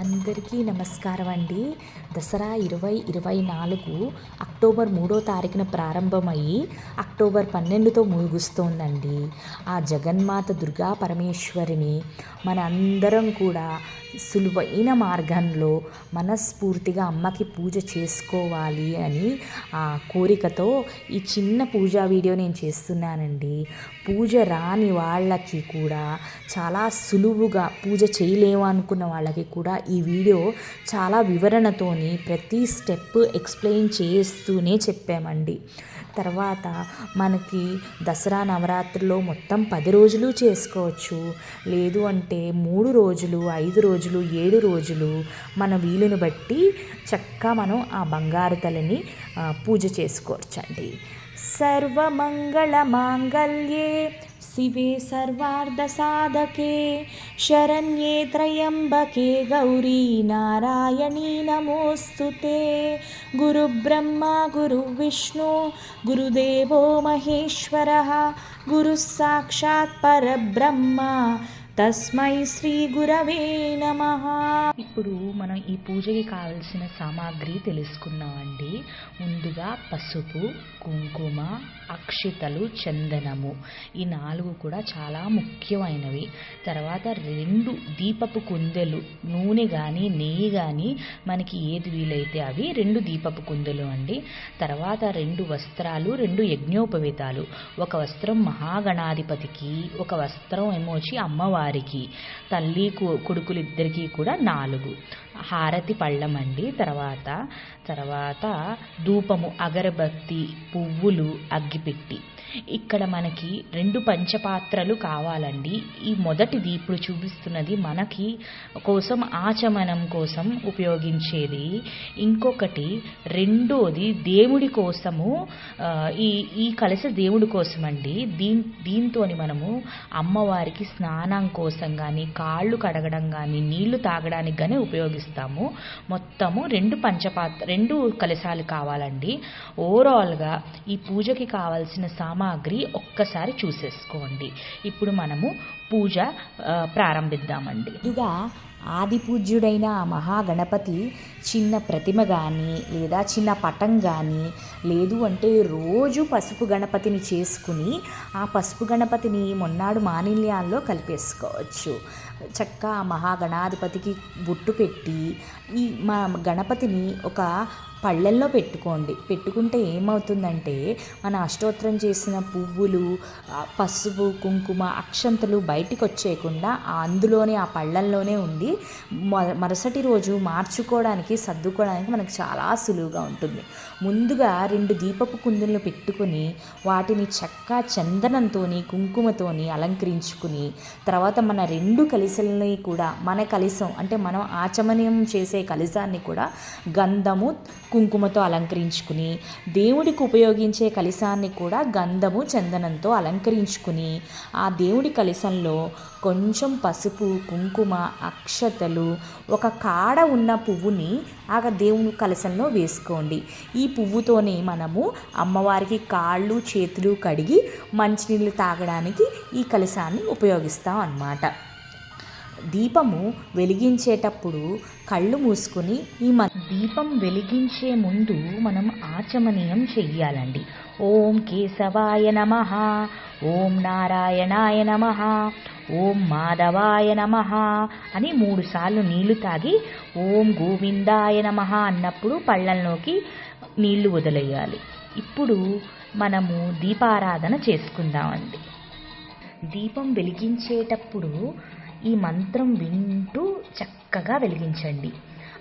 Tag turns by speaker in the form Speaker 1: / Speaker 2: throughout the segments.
Speaker 1: అందరికీ నమస్కారం అండి. దసరా ఇరవై ఇరవై నాలుగు అక్టోబర్ మూడో తారీఖున ప్రారంభమయ్యి అక్టోబర్ పన్నెండుతో ముగుస్తోందండి. ఆ జగన్మాత దుర్గా పరమేశ్వరిని మన అందరం కూడా సులువైన మార్గంలో మనస్ఫూర్తిగా అమ్మకి పూజ చేసుకోవాలి అని ఆ కోరికతో ఈ చిన్న పూజా వీడియో నేను చేస్తున్నానండి. పూజ రాని వాళ్ళకి కూడా చాలా సులువుగా పూజ చేయలేము అనుకున్న వాళ్ళకి కూడా ఈ వీడియో చాలా వివరణతోని ప్రతి స్టెప్ ఎక్స్ప్లెయిన్ చేస్తూనే చెప్పామండి. తర్వాత మనకి దసరా నవరాత్రిలో మొత్తం పది రోజులు చేసుకోవచ్చు. లేదు అంటే మూడు రోజులు ఐదు రోజులు ఏడు రోజులు మన వీలుని బట్టి చక్కగా మనం ఆ బంగారు తలని పూజ చేసుకోవచ్చండి. సర్వమంగళ మాంగళ్యే शिवे सर्वार्धसाधके। शरण्ये त्र्यम्बके गौरी नारायणी नमोऽस्तु ते। गुरुब्रह्मा गुरुविष्णु गुरुदेवो महेश्वरः। गुरुः साक्षात् परब्रह्म। తస్మై శ్రీ గురవే నమ. ఇప్పుడు మనం ఈ పూజకి కావలసిన సామాగ్రి తెలుసుకుందామండి. ముందుగా పసుపు కుంకుమ అక్షితలు చందనము. ఈ నాలుగు కూడా చాలా ముఖ్యమైనవి. తర్వాత రెండు దీపపు కుందెలు నూనె కానీ నెయ్యి కానీ మనకి ఏది వీలైతే అవి రెండు దీపపు కుందెలు అండి. తర్వాత రెండు వస్త్రాలు రెండు యజ్ఞోపవేతాలు. ఒక వస్త్రం మహాగణాధిపతికి ఒక వస్త్రం ఏమో వచ్చి వారికి తల్లి కు- కొడుకులిద్దరికీ కూడా నాలుగు. హారతి పళ్ళం అండి. తర్వాత తర్వాత ధూపము అగరబత్తి పువ్వులు అగ్గిపెట్టి. ఇక్కడ మనకి రెండు పంచపాత్రలు కావాలండి. ఈ మొదటిది ఇప్పుడు చూపిస్తున్నది మనకి కోసం ఆచమనం కోసం ఉపయోగించేది. ఇంకొకటి రెండోది దేవుడి కోసము ఈ ఈ కలశ దేవుడి కోసం అండి దీన్ దీంతో మనము అమ్మవారికి స్నానం కోసం కానీ కాళ్ళు కడగడం కానీ నీళ్ళు తాగడానికి కానీ ఉపయోగిస్తాము. మొత్తము రెండు పంచపాత్ర రెండు కలశాలు కావాలండి. ఓవరాల్గా ఈ పూజకి కావాల్సిన సామాగ్రి ఒక్కసారి చూసేసుకోండి. ఇప్పుడు మనము పూజ ప్రారంభిద్దామండి. ముందుగా ఆది పూజ్యుడైన ఆ మహాగణపతి చిన్న ప్రతిమ కానీ లేదా చిన్న పటం కానీ లేదు అంటే రోజు పసుపు గణపతిని చేసుకుని ఆ పసుపు గణపతిని మొన్నాడు మానిల్యాల్లో కలిపేసుకోవచ్చు. చక్కగా మహాగణాధిపతికి బొట్టు పెట్టి ఈ మా గణపతిని ఒక పళ్ళల్లో పెట్టుకోండి. పెట్టుకుంటే ఏమవుతుందంటే మన అష్టోత్తరం చేసిన పువ్వులు పసుపు కుంకుమ అక్షంతలు బయటికి వచ్చేయకుండా అందులోనే ఆ పళ్ళల్లోనే ఉండి మరుసటి రోజు మార్చుకోవడానికి సర్దుకోవడానికి మనకు చాలా సులువుగా ఉంటుంది. ముందుగా రెండు దీపపు కుందులను పెట్టుకుని వాటిని చక్క చందనంతోని కుంకుమతోని అలంకరించుకుని తర్వాత మన రెండు కలిసల్ని కూడా మన కలిసం అంటే మనం ఆచమనీయం చేసే కలిసాన్ని కూడా గంధము కుంకుమతో అలంకరించుకుని దేవుడికి ఉపయోగించే కలిసాన్ని కూడా గంధము చందనంతో అలంకరించుకుని ఆ దేవుడి కలిసంలో కొంచెం పసుపు కుంకుమ అక్షతలు ఒక కాడ ఉన్న పువ్వుని ఆ దేవుని కలసంలో వేసుకోండి. ఈ పువ్వుతోనే మనము అమ్మవారికి కాళ్ళు చేతులు కడిగి మంచినీళ్ళు తాగడానికి ఈ కలసాన్ని ఉపయోగిస్తాం అన్నమాట. దీపము వెలిగించేటప్పుడు కళ్ళు మూసుకుని ఈ మ దీపం వెలిగించే ముందు మనం ఆచమనీయం చెయ్యాలండి. ఓం కేశవాయ నమ ఓం నారాయణాయ నమ ఓం మాధవాయ నమ అని మూడుసార్లు నీళ్ళు తాగి ఓం గోవిందాయ నమ అన్నప్పుడు పళ్ళల్లోకి నీళ్ళు వదిలేయాలి. ఇప్పుడు మనము దీపారాధన చేసుకుందామండి. దీపం వెలిగించేటప్పుడు ఈ మంత్రం వింటూ చక్కగా వెలిగించండి.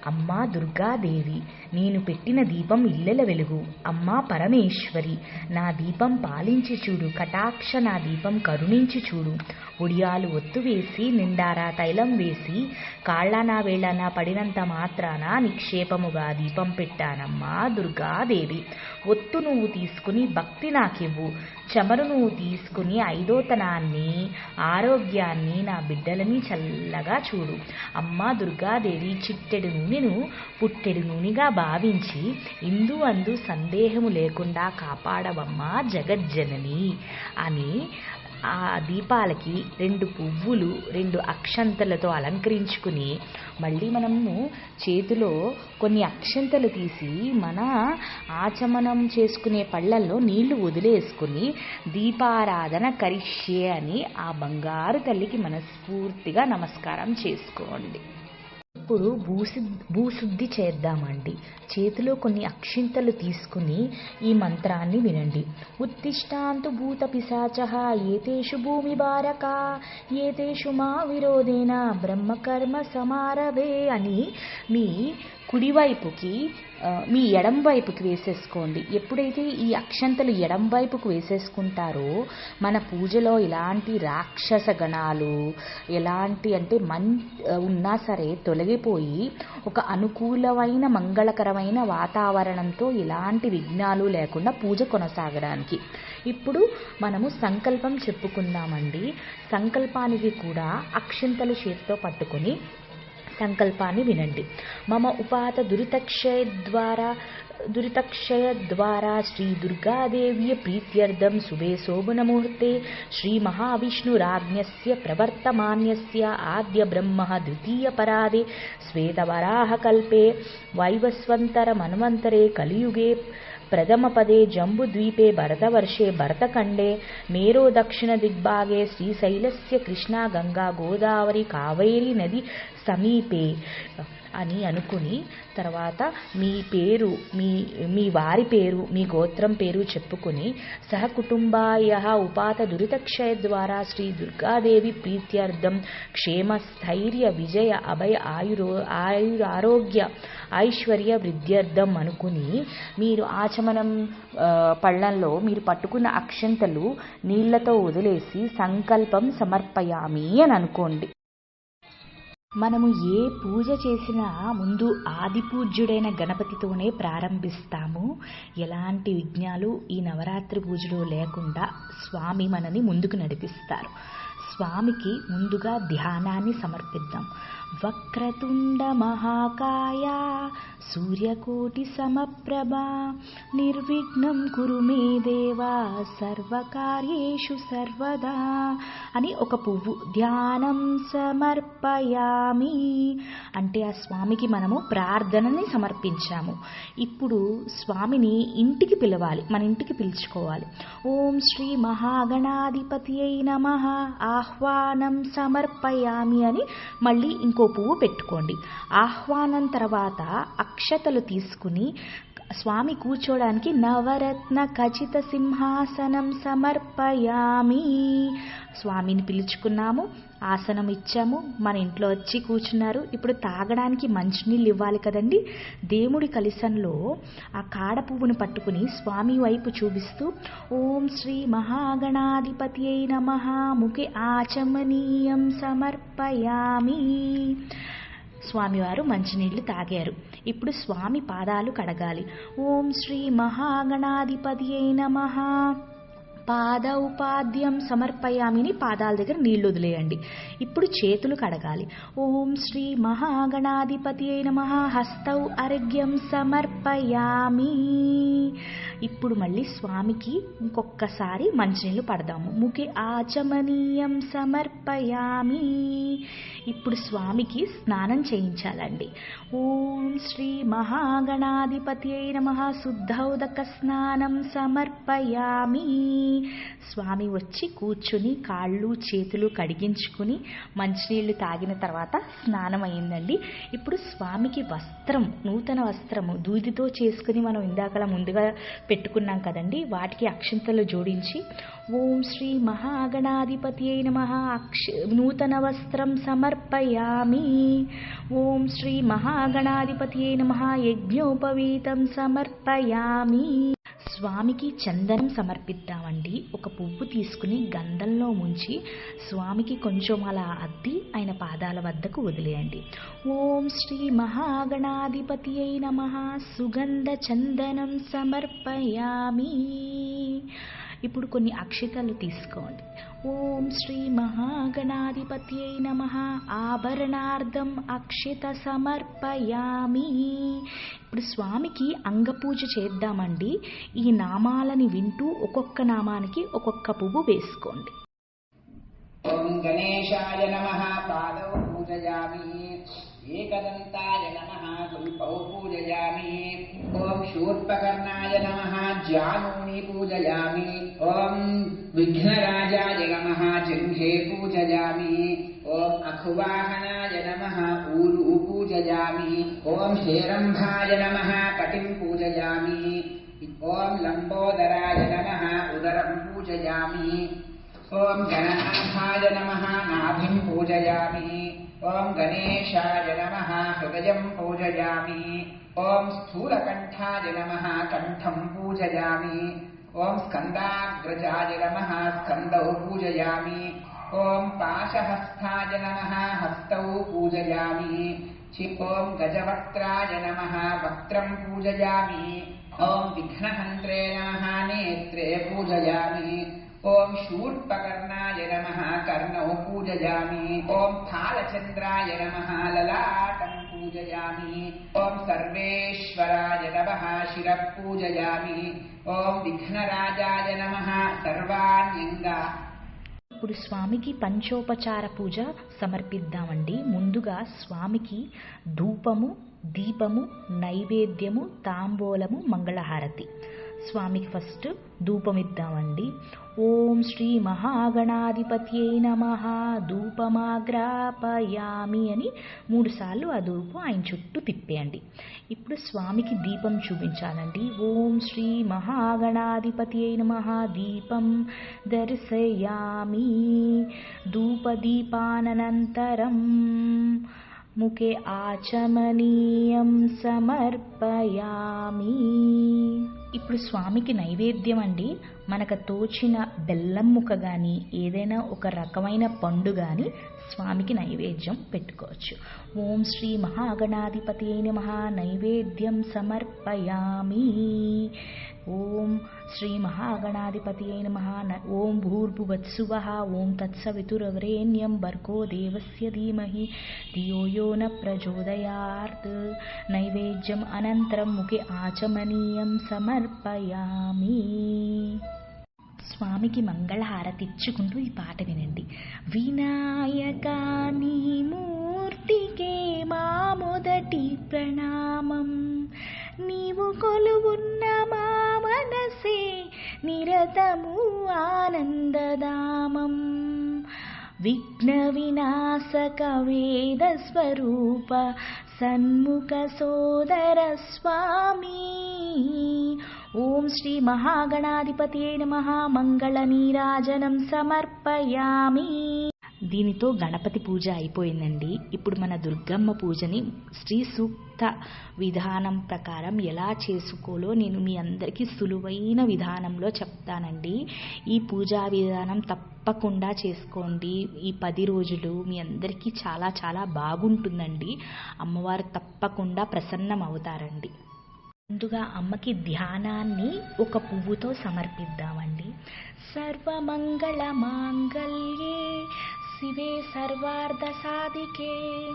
Speaker 1: అమ్మా దుర్గాదేవి నేను పెట్టిన దీపం ఇల్లెల వెలుగు. అమ్మా పరమేశ్వరి నా దీపం పాలించి చూడు కటాక్ష నా దీపం కరుణించి చూడు. ఉడియాలు ఒత్తు వేసి నిండారా తైలం వేసి కాళ్ళనా వేళానా పడినంత మాత్రాన నిక్షేపముగా దీపం పెట్టానమ్మా దుర్గాదేవి. ఒత్తు నువ్వు తీసుకుని భక్తి నాకివ్వు. చమరు నువ్వు తీసుకుని ఐదోతనాన్ని ఆరోగ్యాన్ని నా బిడ్డలని చల్లగా చూడు. అమ్మా దుర్గాదేవి చిట్టెడు నూనెను పుట్టెడు నూనెగా భావించి ఇందు అందు సందేహము లేకుండా కాపాడవమ్మా జగజ్జనని. అని ఆ దీపాలకి రెండు పువ్వులు రెండు అక్షంతలతో అలంకరించుకుని మళ్ళీ మనము చేతిలో కొన్ని అక్షంతలు తీసి మన ఆచమనం చేసుకునే పళ్ళల్లో నీళ్ళు వదిలేసుకుని దీపారాధన కరిష్యే అని ఆ బంగారు తల్లికి మనస్ఫూర్తిగా నమస్కారం చేసుకోండి. ఇప్పుడు భూశుద్ధి చేద్దామండి. చేతిలో కొన్ని అక్షింతలు తీసుకుని ఈ మంత్రాన్ని వినండి. ఉత్తిష్టాంతు భూత పిశాచ ఏతేషు భూమి బారక ఏతేషు మా విరోధేన బ్రహ్మకర్మ సమారభే అని మీ కుడివైపుకి మీ ఎడం వైపుకి వేసేసుకోండి. ఎప్పుడైతే ఈ అక్షంతలు ఎడం వైపుకు వేసేసుకుంటారో మన పూజలో ఇలాంటి రాక్షస గణాలు ఎలాంటి అంటే మన్ ఉన్నా సరే తొలగిపోయి ఒక అనుకూలమైన మంగళకరమైన వాతావరణంతో ఎలాంటి విఘ్నాలు లేకుండా పూజ కొనసాగడానికి. ఇప్పుడు మనము సంకల్పం చెప్పుకుందామండి. సంకల్పానికి కూడా అక్షింతలు చేతితో పట్టుకొని सङ्कल्पानि विनन्ति। मम उपात दुरितक्षयद्वारा श्रीदुर्गादेव्यप्रीत्यर्धं शुभे शोभनमुहूर्ते श्रीमहाविष्णुराज्ञस्य प्रवर्तमान्यस्य आद्यब्रह्म द्वितीयपरादे श्वेतवराहकल्पे वैवस्वन्तरमन्वन्तरे कलियुगे प्रथमपदे जम्बुद्वीपे भरतवर्षे भरतखण्डे मेरो दक्षिणदिग्भागे श्रीशैलस्य कृष्णा गङ्गा गोदावरी कावेरी नदी సమీపే అని అనుకుని తర్వాత మీ పేరు మీ మీ వారి పేరు మీ గోత్రం పేరు చెప్పుకుని సహకుటుంబాయ ఉపాత దురితక్షయ ద్వారా శ్రీ దుర్గాదేవి ప్రీత్యర్థం క్షేమ స్థైర్య విజయ అభయ ఆయురో ఆయుర ఆరోగ్య ఐశ్వర్య వృద్ధ్యర్థం అనుకుని మీరు ఆచమనం పళ్ళంలో మీరు పట్టుకున్న అక్షంతలు నీళ్ళతో వదిలేసి సంకల్పం సమర్పయామి అని అనుకోండి. మనము ఏ పూజ చేసినా ముందు ఆది పూజ్యుడైన గణపతితోనే ప్రారంభిస్తాము. ఎలాంటి విఘ్నాలు ఈ నవరాత్రి పూజలో లేకుండా స్వామి మనని ముందుకు నడిపిస్తారు. స్వామికి ముందుగా ధ్యానాన్ని సమర్పిద్దాం. వక్రతుండ మహాకాయ సూర్యకోటి సమప్రభ నిర్విఘ్నం కురు మే దేవా సర్వకార్యేషు సర్వదా అని ఒక పువ్వు ధ్యానం సమర్పయామి. అంటే ఆ స్వామికి మనము ప్రార్థనని సమర్పించాము. ఇప్పుడు స్వామిని ఇంటికి పిలవాలి మన ఇంటికి పిలుచుకోవాలి. ఓం శ్రీ మహాగణాధిపతి అయి నమ ఆహ్వానం సమర్పయామి అని మళ్ళీ ఇంకో పువ్వు పెట్టుకోండి. ఆహ్వానం తర్వాత అక్షతలు తీసుకుని స్వామి కూర్చోడానికి నవరత్న ఖచ్చిత సింహాసనం సమర్పయామి. స్వామిని పిలుచుకున్నాము ఆసనం ఇచ్చాము మన ఇంట్లో వచ్చి కూర్చున్నారు. ఇప్పుడు తాగడానికి మంచినీళ్ళు ఇవ్వాలి కదండి. దేవుడి కలిసంలో ఆ కాడ పువ్వును పట్టుకుని స్వామి వైపు చూపిస్తూ ఓం శ్రీ మహాగణాధిపతి అయిన మహాముఖి ముఖి ఆచమనీయం సమర్పయామి. స్వామివారు మంచినీళ్ళు తాగారు. ఇప్పుడు స్వామి పాదాలు కడగాలి. ఓం శ్రీ మహాగణాధిపతి అయిన మహా పాద ఉపాద్యం సమర్పయామిని పాదాల దగ్గర నీళ్ళు వదిలేయండి. ఇప్పుడు చేతులు కడగాలి. ఓం శ్రీ మహాగణాధిపతి అయిన మహాహస్తౌ అర్ఘ్యం సమర్పయామి. ఇప్పుడు మళ్ళీ స్వామికి ఇంకొకసారి మంచినీళ్ళు పడదాము. ముఖి ఆచమనీయం సమర్పయామి. ఇప్పుడు స్వామికి స్నానం చేయించాలండి. ఓం శ్రీ మహాగణాధిపతి అయిన మహాశుద్ధౌదక స్నానం సమర్పయామి. స్వామి వచ్చి కూర్చుని కాళ్ళు చేతులు కడిగించుకుని మంచినీళ్ళు తాగిన తర్వాత స్నానం అయిందండి ఇప్పుడు స్వామికి వస్త్రం నూతన వస్త్రము దూదితో చేసుకుని మనం ఇందాకలా ముందుగా పెట్టుకున్నాం కదండి. వాటికి అక్షంతలు జోడించి ఓం శ్రీ మహాగణాధిపతి అయిన మహా అక్ష నూతన వస్త్రం సమర్పయామి. ఓం శ్రీ మహాగణాధిపతి అయిన మహా యజ్ఞోపవీతం సమర్పయామి. స్వామికి చందనం సమర్పిద్దామండి. ఒక పువ్వు తీసుకుని గంధంలో ముంచి స్వామికి కొంచెం అలా అద్ది ఆయన పాదాల వద్దకు వదిలేయండి. ఓం శ్రీ మహాగణాధిపతి అయిన మహా సుగంధ చందనం సమర్పయామి. ఇప్పుడు కొన్ని అక్షితలు తీసుకోండి. ఓం శ్రీ మహాగణాధిపత్యై నమ. ఆభరణార్థం అక్షిత సమర్పయామి. ఇప్పుడు స్వామికి అంగపూజ చేద్దామండి. ఈ నామాలని వింటూ ఒక్కొక్క నామానికి ఒక్కొక్క పువ్వు వేసుకోండి.
Speaker 2: ఓం గణేశాయ నమ. పాదవ పూజయామి. एकदन्ताय नमः कुल्पौ पूजयामि। ॐ शूर्पकर्णाय नमः जानूनि पूजयामि। ॐ विघ्नराजाय नमः जङ्घे पूजयामि। ॐ अखुवाहनाय नमः ऊरु पूजयामि। ॐ हेरम्भाय नमः कटिं पूजयामि। ॐ लम्बोदराय नमः उदरं पूजयामि। ॐ गणनाथाय नमः नाभिं पूजयामि ॐ गणेशाय नमः हृदयं पूजयामि। ॐ स्थूलकण्ठाय नमः कण्ठं पूजयामि। ॐ स्कन्दाग्रजाय नमः स्कन्दौ पूजयामि। ॐ पाशहस्ताय नमः हस्तौ पूजयामि। ॐ गजवक्त्राय नमः वक्त्रं पूजयामि। ॐ विघ्नहन्त्रे नमः नेत्रे पूजयामि। ఓం శూర్పకర్ణాయ నమ కర్ణౌ పూజయామి ఓం కాలచంద్రాయ నమ లలాటం పూజయామి ఓం సర్వేశ్వరాయ నమ శిర పూజయామి ఓం విఘ్నరాజాయ నమ సర్వాణ్యంగ
Speaker 1: ఇప్పుడు స్వామికి పంచోపచార పూజ సమర్పిద్దామండి. ముందుగా స్వామికి ధూపము దీపము నైవేద్యము తాంబూలము మంగళహారతి. స్వామికి ఫస్ట్ ధూపం ఇద్దామండి. ఓం శ్రీ మహాగణాధిపత్యై నమ. ధూపమాగ్రాపయామి అని మూడుసార్లు ఆ ధూపం ఆయన చుట్టూ తిప్పేయండి. ఇప్పుడు స్వామికి దీపం చూపించాలండి. ఓం శ్రీ మహాగణాధిపత్యై నమ. దీపం దర్శయామి. ధూపదీపానంతరం ముఖే ఆచమనీయం సమర్పయామి ఇప్పుడు స్వామికి నైవేద్యం అండి మనకు తోచిన బెల్లం ముక్క కానీ ఏదైనా ఒక రకమైన పండు కానీ స్వామికి నైవేద్యం పెట్టుకోవచ్చు. ఓం శ్రీ మహాగణాధిపతి నమ. నైవేద్యం సమర్పయామి. ఓం శ్రీ మహాగణాధిపతి నమ. ఓం భూర్భువత్సువ. ఓం తత్సవితురవరేణ్యం భర్గో దేవస్య ధీమహి. ధియో యో న ప్రచోదయాత్. నైవేద్యం అనంతరం ముఖే ఆచమనీయం సమర్పయామి. స్వామికి మంగళహారతి ఇచ్చుకుంటూ ఈ పాట వినండి. వినాయక నీ మూర్తికే మా మొదటి ప్రణామం. నీవు కొలువున్న మా మనసే నిరతము ఆనందదామం విఘ్న వినాశక వేద స్వరూప సన్ముఖ సోదర స్వామి. ఓం శ్రీ మహాగణాధిపతి నమ. మంగళ నీరాజనం సమర్పయామి. దీనితో గణపతి పూజ అయిపోయిందండి. ఇప్పుడు మన దుర్గమ్మ పూజని శ్రీ సూక్త విధానం ప్రకారం ఎలా చేసుకోలో నేను మీ అందరికీ సులువైన విధానంలో చెప్తానండి. ఈ పూజా విధానం తప్పకుండా చేసుకోండి. ఈ పది రోజులు మీ అందరికీ చాలా చాలా బాగుంటుందండి. అమ్మవారు తప్పకుండా ప్రసన్నం అవుతారండి ముందుగా అమ్మకి ధ్యానాన్ని ఒక పువ్వుతో సమర్పిద్దామండి. సర్వమంగళ మాంగళ్యే శివే సర్వార్ధ సాధికే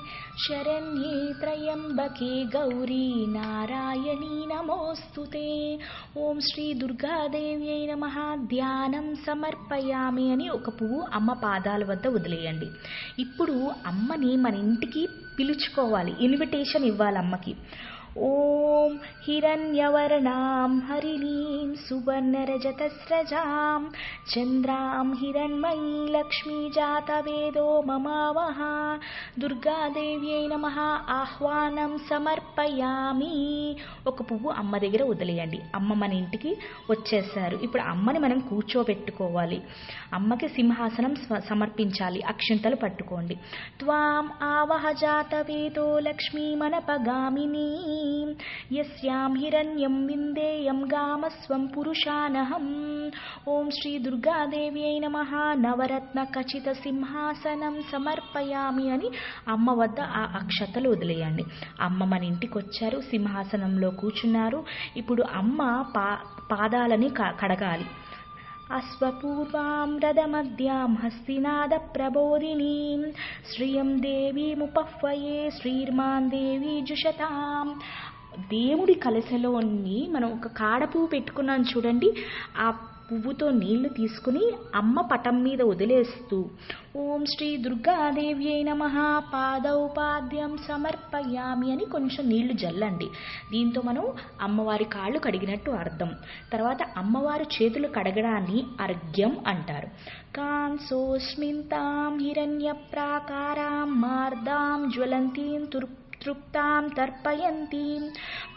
Speaker 1: శరణ్యే త్రయంబకే గౌరీ నారాయణీ నమోస్తుతే. ఓం శ్రీ దుర్గాదేవ్యై నమ. ధ్యానం సమర్పయామి అని ఒక పువ్వు అమ్మ పాదాల వద్ద వదిలేయండి. ఇప్పుడు అమ్మని మన ఇంటికి పిలుచుకోవాలి. ఇన్విటేషన్ ఇవ్వాలి అమ్మకి. ఓం హిరణ్యవర్ణాం హరిణీం సువర్ణరజతస్రజాం చంద్రాం హిరణ్మయీ లక్ష్మీజాతవేదో మమావహ దుర్గాదేవ్యై నమ ఆహ్వానం సమర్పయామి ఒక పువ్వు అమ్మ దగ్గర వదిలేయండి. అమ్మ మన ఇంటికి వచ్చేసారు. ఇప్పుడు అమ్మని మనం కూర్చోబెట్టుకోవాలి. అమ్మకి సింహాసనం సమర్పించాలి. అక్షింతలు పట్టుకోండి. త్వాం ఆవహ జాతవేదో లక్ష్మీమనపగామినీ యస్యాం హిరణ్యం విందేయం గామస్వం పురుషానహం ఓం శ్రీ దుర్గాదేవ్యై నమ నవరత్న ఖచ్చిత సింహాసనం సమర్పయామి అని అమ్మ వద్ద ఆ అక్షతలు వదిలేయండి. అమ్మ మన ఇంటికి వచ్చారు సింహాసనంలో కూర్చున్నారు. ఇప్పుడు అమ్మ పా పాదాలని కడగాలి. అశ్వపూర్వాం రథమద్యాం హస్తినాద ప్రబోధినీం శ్రియం దేవీముపహ్వయే శ్రీర్మాన్ దేవీ జుషతాం దేవుడి కలశలోని మనం ఒక కాడపువ్వు పెట్టుకున్నాం చూడండి. ఆ పువ్వుతో నీళ్ళు తీసుకుని అమ్మ పటం మీద వదిలేస్తూ ఓం శ్రీ దుర్గాదేవి అయి నమ పాదౌపాద్యం సమర్పయామి అని కొంచెం నీళ్ళు జల్లండి. దీంతో మనం అమ్మవారి కాళ్ళు కడిగినట్టు అర్థం. తర్వాత అమ్మవారి చేతులు కడగడాన్ని అర్ఘ్యం అంటారు. కాన్సోస్మింతాం హిరణ్య ప్రాకారాం మార్దాం జ్వలంతీం తుర్పు తృప్తాం తర్పయంతీం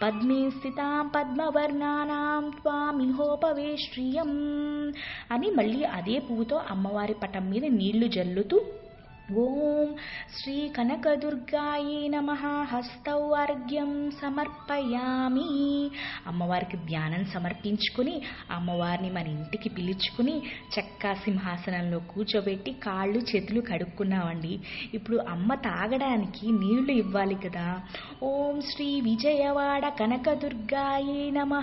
Speaker 1: పద్మీ స్థితాం పద్మవర్ణానాం స్వామిహోపవేశ్రియం అని మళ్ళీ అదే పువ్వుతో అమ్మవారి పటం మీద నీళ్ళు జల్లుతూ ఓం శ్రీ కనకదుర్గాయే నమ. హస్తౌ అర్ఘ్యం సమర్పయామి. అమ్మవారికి ధ్యానం సమర్పించుకుని అమ్మవారిని మన ఇంటికి పిలుచుకుని చక్కా సింహాసనంలో కూర్చోబెట్టి కాళ్ళు చేతులు కడుక్కున్నామండి. ఇప్పుడు అమ్మ తాగడానికి నీళ్ళు ఇవ్వాలి కదా. ఓం శ్రీ విజయవాడ కనకదుర్గాయే నమ.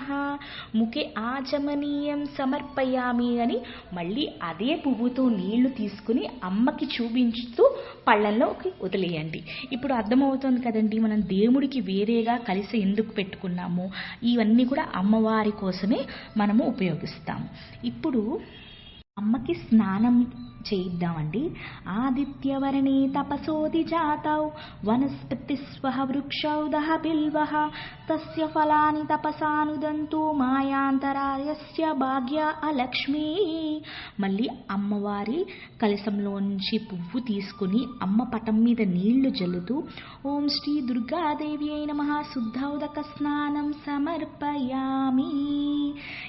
Speaker 1: ముఖే ఆచమనీయం సమర్పయామి అని మళ్ళీ అదే పువ్వుతో నీళ్ళు తీసుకుని అమ్మకి చూపించు చూపించుతూ పళ్ళల్లోకి వదిలేయండి. ఇప్పుడు అర్థమవుతుంది కదండి మనం దేవుడికి వేరేగా కలిసి ఎందుకు పెట్టుకున్నాము? ఇవన్నీ కూడా అమ్మవారి కోసమే మనము ఉపయోగిస్తాము. ఇప్పుడు అమ్మకి స్నానం చేయిద్దామండి. ఆదిత్యవర్ణే తపసోది జాతౌ వనస్పతి స్వహ వృక్షౌదహ బిల్వ తస్య ఫలాని తపసానుదంతు మాయాంతరాయస్య భాగ్య అలక్ష్మీ. మళ్ళీ అమ్మవారి కలశంలోంచి పువ్వు తీసుకుని అమ్మ పటం మీద నీళ్ళు జల్లుతూ ఓం శ్రీ దుర్గాదేవి అయిన మహా శుద్ధౌదక స్నానం సమర్పయామి.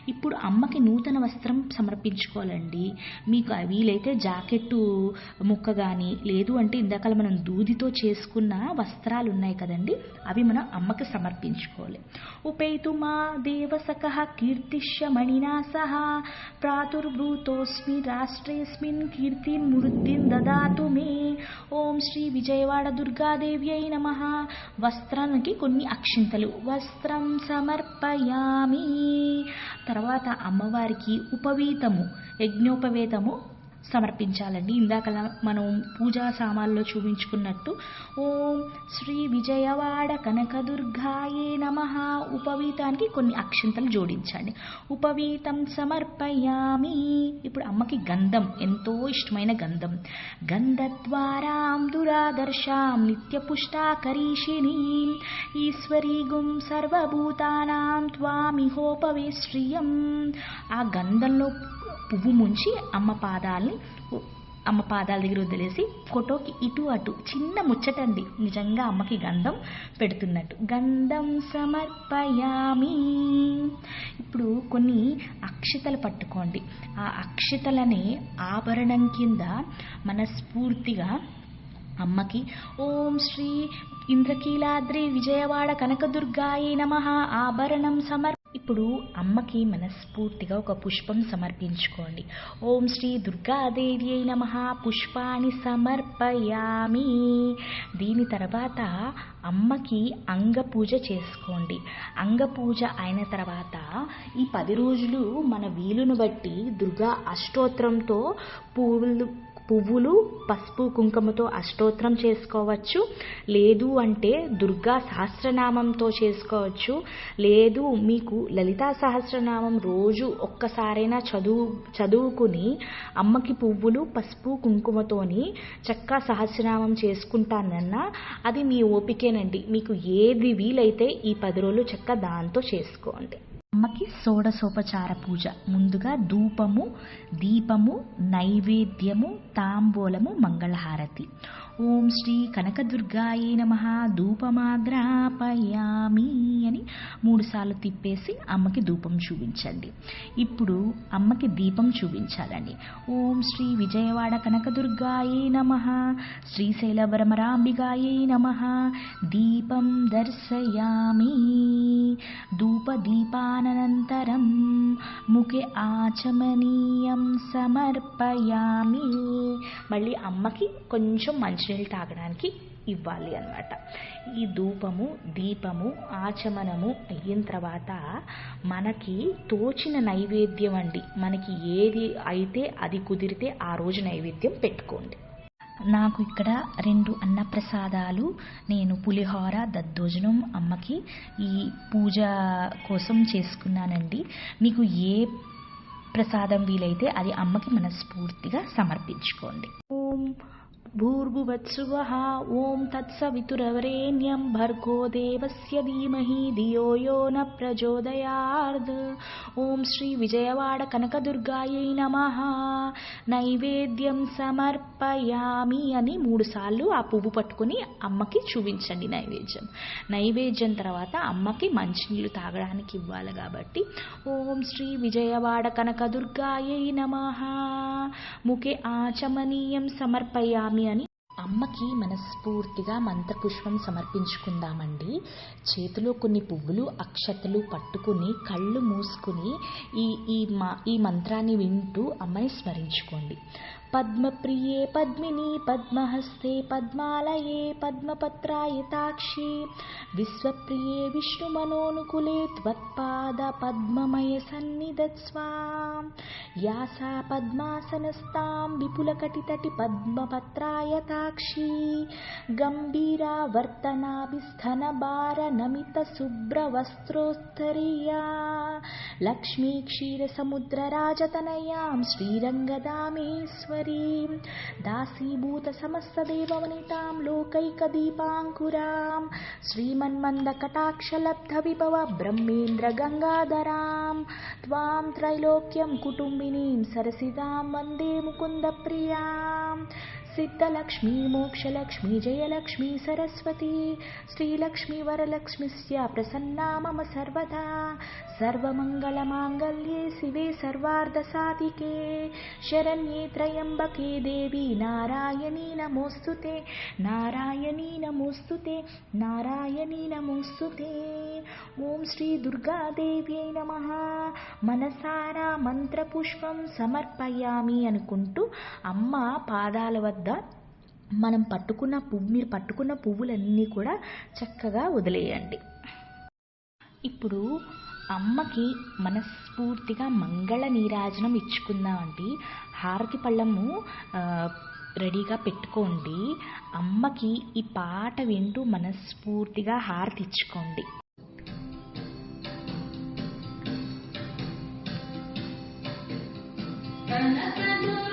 Speaker 1: ఇప్పుడు అమ్మకి నూతన వస్త్రం సమర్పించుకోవాలండి. మీకు వీలైతే జాకెట్టు ముక్క కానీ లేదు అంటే ఇందాక మనం దూదితో చేసుకున్న వస్త్రాలు ఉన్నాయి కదండి అవి మనం అమ్మకి సమర్పించుకోవాలి. ఉపేతు మా దేవసక కీర్తిష్య మణినా సహ ప్రాతుర్భూతోస్మి రాష్ట్రేస్మిన్ కీర్తి మురుద్దిన్ దదాతు మే. ఓం శ్రీ విజయవాడ దుర్గాదేవి అయి నమ. వస్త్రానికి కొన్ని అక్షింతలు. వస్త్రం సమర్పయామి. తర్వాత అమ్మవారికి ఉపవీతము యజ్ఞోపవేతము సమర్పించాలండి. ఇందాక మనం పూజా సామాన్లో చూపించుకున్నట్టు ఓం శ్రీ విజయవాడ కనకదుర్గాయే నమ ఉపవీతానికి కొన్ని అక్షింతలు జోడించండి. ఉపవీతం సమర్పయామి. ఇప్పుడు అమ్మకి గంధం ఎంతో ఇష్టమైన గంధం. గంధద్వారాం దురాదర్శాం నిత్యపుష్టాకరీషిణీ. ఈశ్వరీగుం సర్వభూతానాం త్వామిహోపవేశ్రియం. ఆ గంధంలో పువ్వు ముంచి అమ్మ పాదాలని అమ్మ పాదాల దగ్గర వదిలేసి ఫోటోకి ఇటు అటు చిన్న ముచ్చటండి నిజంగా అమ్మకి గంధం పెడుతున్నట్టు. గంధం సమర్పయామి. ఇప్పుడు కొన్ని అక్షతలు పట్టుకోండి. ఆ అక్షతలనే ఆభరణం కింద మనస్ఫూర్తిగా అమ్మకి ఓం శ్రీ ఇంద్రకీలాద్రి విజయవాడ కనకదుర్గాయే నమ ఆభరణం సమర్ ఇప్పుడు అమ్మకి మనస్ఫూర్తిగా ఒక పుష్పం సమర్పించుకోండి. ఓం శ్రీ దుర్గాదేవి అయిన మహా పుష్పాన్ని సమర్పయామి. దీని తర్వాత అమ్మకి అంగ పూజ చేసుకోండి. అంగ పూజ అయిన తర్వాత ఈ పది రోజులు మన వీలును బట్టి దుర్గా అష్టోత్తరంతో పూలు పువ్వులు పసుపు కుంకుమతో అష్టోత్తరం చేసుకోవచ్చు. లేదు అంటే దుర్గా సహస్రనామంతో చేసుకోవచ్చు. లేదు మీకు లలితా సహస్రనామం రోజు ఒక్కసారైనా చదువు చదువుకుని అమ్మకి పువ్వులు పసుపు కుంకుమతోని చక్కా సహస్రనామం చేసుకుంటానన్నా అది మీ ఓపికేనండి. మీకు ఏది వీలైతే ఈ పది రోజులు చక్క దాంతో చేసుకోండి. అమ్మకి షోడశోపచార పూజ. ముందుగా ధూపము దీపము నైవేద్యము తాంబూలము మంగళహారతి. ఓం శ్రీ కనకదుర్గాయే నమ. ధూపమాగ్రాపయామి మూడుసార్లు తిప్పేసి అమ్మకి ధూపం చూపించండి. ఇప్పుడు అమ్మకి దీపం చూపించాలండి ఓం శ్రీ విజయవాడ కనకదుర్గాయే నమ. శ్రీశైల భ్రమరాంబిగాయే నమ. దీపం దర్శయామి. ధూపదీపానంతరం ముఖే ఆచమనీయం సమర్పయామి. మళ్ళీ అమ్మకి కొంచెం మంచినీళ్ళు తాగడానికి ఇవ్వాలి అన్నమాట. ఈ ధూపము దీపము ఆచమనము అయిన తర్వాత మనకి తోచిన నైవేద్యం అండి. మనకి ఏది అయితే అది కుదిరితే ఆ రోజు నైవేద్యం పెట్టుకోండి. నాకు ఇక్కడ రెండు అన్నప్రసాదాలు నేను పులిహోర దద్దోజనం అమ్మకి ఈ పూజ కోసం చేసుకున్నానండి. మీకు ఏ ప్రసాదం వీలైతే అది అమ్మకి మనస్ఫూర్తిగా సమర్పించుకోండి. ఓం भूर्भुवत्सुवः ॐ तत्सवितुरवरेण्यं भर्गो देवस्य धीमहि धियो यो न प्रचोदयार्द् ॐ श्रीविजयवाडकनकदुर्गायै नमः। नैवेद्यं समर्प సమర్పయామి అని మూడుసార్లు ఆ పువ్వు పట్టుకుని అమ్మకి చూపించండి నైవేద్యం. నైవేద్యం తర్వాత అమ్మకి మంచినీళ్ళు తాగడానికి ఇవ్వాలి కాబట్టి ఓం శ్రీ విజయవాడ కనకదుర్గాయై నమ. ముఖే ఆచమనీయం సమర్పయామి అని అమ్మకి మనస్ఫూర్తిగా మంత్రపుష్పం సమర్పించుకుందామండి. చేతిలో కొన్ని పువ్వులు అక్షతలు పట్టుకుని కళ్ళు మూసుకుని ఈ ఈ మా ఈ మంత్రాన్ని వింటూ అమ్మని స్మరించుకోండి. पद्मप्रिये पद्मिनी पद्महस्ते पद्मालये पद्मपत्रायिताक्षी विश्वप्रिये विष्णुमनोनुकुले त्वत्पादपद्ममयसन्निधत्स्वा या सा पद्मासनस्तां विपुलकटितटिपद्मपत्रायताक्षी गम्भीरावर्तनाभिस्थनबारनमितसुभ्रवस्त्रोस्तरीया लक्ष्मीक्षीरसमुद्रराजतनयां श्रीरं गदामि स्व दासीभूतसमस्तदेव दासीभूतसमस्तदेववनितां लोकैकदीपाङ्कुरां श्रीमन्मन्दकटाक्षलब्धविभव ब्रह्मेन्द्रगङ्गाधराम् त्वां त्रैलोक्यं कुटुम्बिनीं सरसिदां वन्दे मुकुन्दप्रियां। सिद्धलक्ष्मी मोक्षलक्ष्मी जयलक्ष्मी सरस्वती श्रीलक्ष्मी वरलक्ष्मीस्य प्रसन्ना मम सर्वदा। सर्वमङ्गलमाङ्गल्ये शिवे सर्वार्धसाधिके। शरण्ये त्र्यम्बके देवी नारायणी नमोऽस्तु ते। नारायणी नमोऽस्तु ते। नारायणी नमोऽस्तु ते। ॐ श्रीदुर्गादेव्यै नमः। మనసారా మంత్రపుష్పం సమర్పయామి అనుకుంటూ అమ్మ పాదాల వద్ద మనం పట్టుకున్న పువ్వు మీరు పట్టుకున్న పువ్వులన్నీ కూడా చక్కగా వదిలేయండి. ఇప్పుడు అమ్మకి మనస్ఫూర్తిగా మంగళ నీరాజనం ఇచ్చుకుందామండి. హారతి పళ్ళము రెడీగా పెట్టుకోండి. అమ్మకి ఈ పాట వింటూ మనస్ఫూర్తిగా హారతి ఇచ్చుకోండి.
Speaker 3: Santa
Speaker 1: Cruz.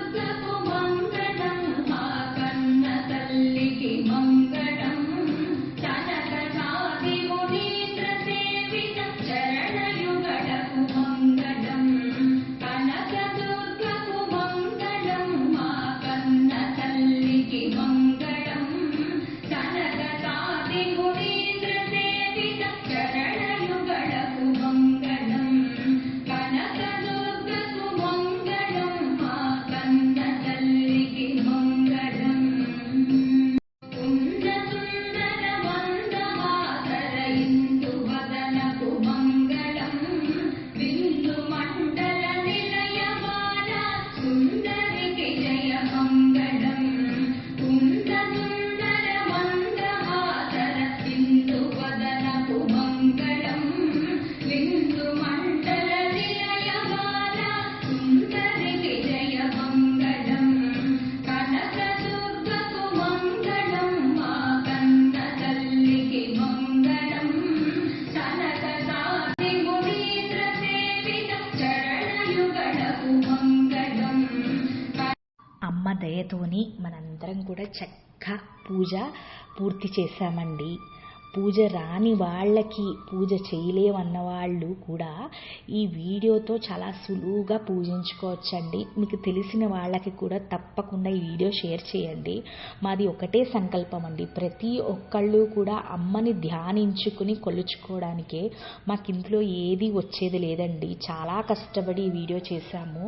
Speaker 1: దయతోని మనందరం కూడా చక్కగా పూజ పూర్తి చేశామండి. పూజ రాని వాళ్ళకి పూజ చేయలేమన్న వాళ్ళు కూడా ఈ వీడియోతో చాలా సులువుగా పూజించుకోవచ్చండి. మీకు తెలిసిన వాళ్ళకి కూడా తప్పకుండా ఈ వీడియో షేర్ చేయండి. మాది ఒకటే సంకల్పం అండి ప్రతి ఒక్కళ్ళు కూడా అమ్మని ధ్యానించుకుని కొలుచుకోవడానికే మాకు ఇంట్లో ఏది వచ్చేది లేదండి. చాలా కష్టపడి ఈ వీడియో చేశాము.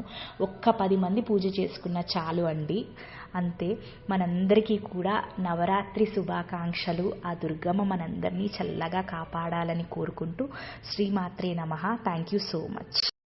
Speaker 1: ఒక్క పది మంది పూజ చేసుకున్న చాలు అండి. అంతే మనందరికీ కూడా నవరాత్రి శుభాకాంక్షలు. ఆ దుర్గమ్మ మనందరినీ చల్లగా కాపాడాలని కోరుకుంటూ శ్రీమాత్రే నమ. Thank you so much